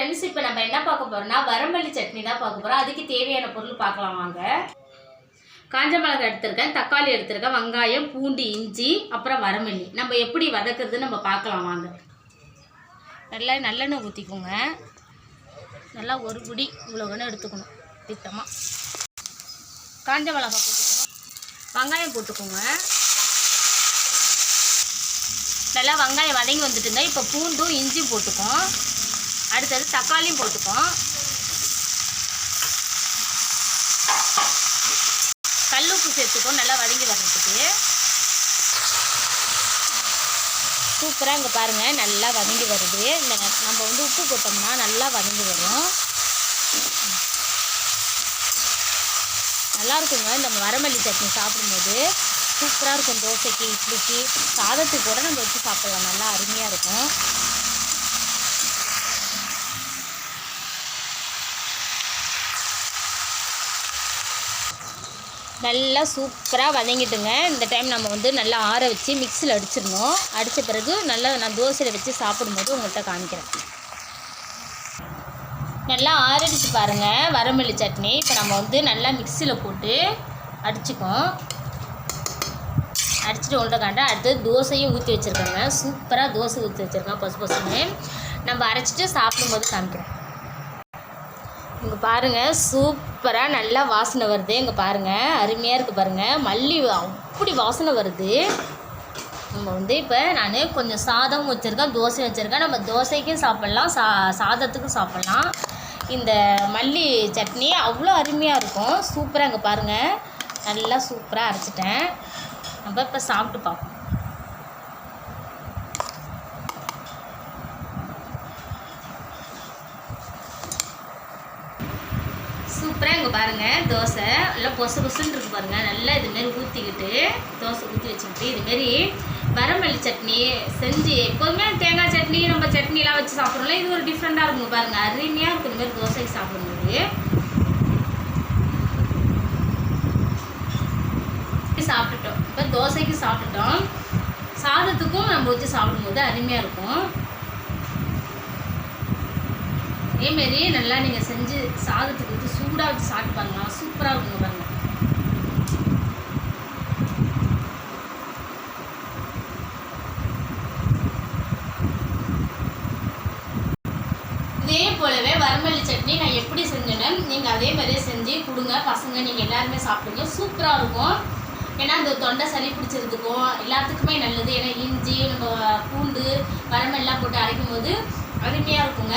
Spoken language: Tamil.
ஃப்ரெண்ட்ஸ் இப்போ நம்ம என்ன பார்க்க போகிறோம்னா வரமல்லி சட்னி தான் பார்க்க போகிறோம் அதுக்கு தேவையான பொருள் பார்க்கலாம் வாங்க. காஞ்ச மிளகாய் எடுத்திருக்கேன் தக்காளி எடுத்திருக்கேன் வெங்காயம் பூண்டு இஞ்சி அப்புறம் வரமல்லி. நம்ம எப்படி வதக்குறது நம்ம பார்க்கலாம் வாங்க. நல்லா நல்லெண்ணெய் ஊற்றிக்கோங்க நல்லா ஒரு குடி இவ்வளோன்னு எடுத்துக்கணும் திட்டமாக காஞ்ச மிளகாய் போட்டுக்கோங்க. வெங்காயம் போட்டுக்கோங்க. நல்லா வெங்காயம் வதங்கி வந்துட்டுங்க. இப்போ பூண்டும் இஞ்சி போட்டுக்கோம். அடுத்தது தக்காளியும் போட்டுக்கோம் கல்லுப்பு சேர்த்துக்கோ நல்லா வதங்கி வர்றதுக்கு. சூப்பராக இங்கே பாருங்கள் நல்லா வதங்கி வருது. இந்த நம்ம வந்து உப்பு போட்டோம்னா நல்லா வதங்கி வரும். நல்லா இருக்குங்க இந்த வரமல்லி சட்னி சாப்பிடும்போது. சூப்பராக இருக்கும் தோசைக்கு இட்லிக்கு. சாதத்துக்கு கூட நம்ம வச்சு சாப்பிடலாம் நல்லா அருமையாக இருக்கும். நல்லா சூப்பராக வதங்கிட்டுங்க. இந்த டைம் நம்ம வந்து நல்லா ஆற வச்சு மிக்ஸியில் அடிச்சிடணும். அடித்த பிறகு நல்லா நான் தோசையில் வச்சு சாப்பிடும்போது உங்கள்கிட்ட காமிக்கிறேன். நல்லா ஆறடிச்சு பாருங்கள் வரமல்லி சட்னி. இப்போ நம்ம வந்து நல்லா மிக்ஸியில் போட்டு அடிச்சுக்கோம். அடிச்சுட்டு உள்ள காண்ட அடுத்து தோசையும் ஊற்றி வச்சுருக்கேங்க. சூப்பராக தோசை ஊற்றி வச்சுருக்கேன் பசு பசுன்னு. நம்ம அரைச்சிட்டு சாப்பிடும்போது காமிக்கிறேன். இங்கே பாருங்கள் சூப்பராக நல்லா வாசனை வருது. இங்கே பாருங்கள் அருமையாக இருக்குது பாருங்கள் மல்லி அப்படி வாசனை வருது. நம்ம வந்து இப்போ நான் கொஞ்சம் சாதம் வச்சுருக்கேன் தோசை வச்சுருக்கேன். நம்ம தோசைக்கும் சாப்பிட்லாம் சா சாதத்துக்கும் சாப்பிட்லாம். இந்த மல்லி சட்னி அவ்வளோ அருமையாக இருக்கும். சூப்பராக இங்கே பாருங்கள் நல்லா சூப்பராக அரைச்சிட்டேன். நம்ம இப்போ சாப்பிட்டு பார்ப்போம். சூப்பராக இங்கே பாருங்கள் தோசை. நல்லா பொசு பொசுன்னு இருக்கு பாருங்கள் நல்லா இதுமாரி ஊற்றிக்கிட்டு தோசை ஊற்றி வச்சுக்கிட்டு இதுமாரி வரமல்லி சட்னி செஞ்சு எப்போதுமே தேங்காய் சட்னி நம்ம சட்னிலாம் வச்சு சாப்பிட்றோம்ல இது ஒரு டிஃப்ரெண்ட்டாக இருக்கும் பாருங்கள் அருமையாக இருக்கும் இதுமாரி தோசைக்கு சாப்பிடும்போது. சாப்பிட்டுட்டோம். இப்போ தோசைக்கு சாப்பிட்டுட்டோம். சாதத்துக்கும் நம்ம வச்சு சாப்பிடும்போது அருமையாக இருக்கும். அதேமாரி நல்லா நீங்கள் செஞ்சு சாதத்துக்கு வந்து சூடாக வச்சு சாப்பிட்டு பாருங்களா சூப்பராக இருக்குங்க பாருங்க. இதே போலவே வரமல்லி சட்னி நான் எப்படி செஞ்சேன்னு நீங்கள் அதே மாதிரியே செஞ்சு கொடுங்க. பசங்க நீங்கள் எல்லாருமே சாப்பிடுங்க. சூப்பராக இருக்கும். ஏன்னா அந்த தொண்டை சளி பிடிச்சதுக்கும் எல்லாத்துக்குமே நல்லது. ஏன்னா இஞ்சி நம்ம பூண்டு வரமெல்லாம் போட்டு அரைக்கும் போது அருமையாக இருக்குங்க.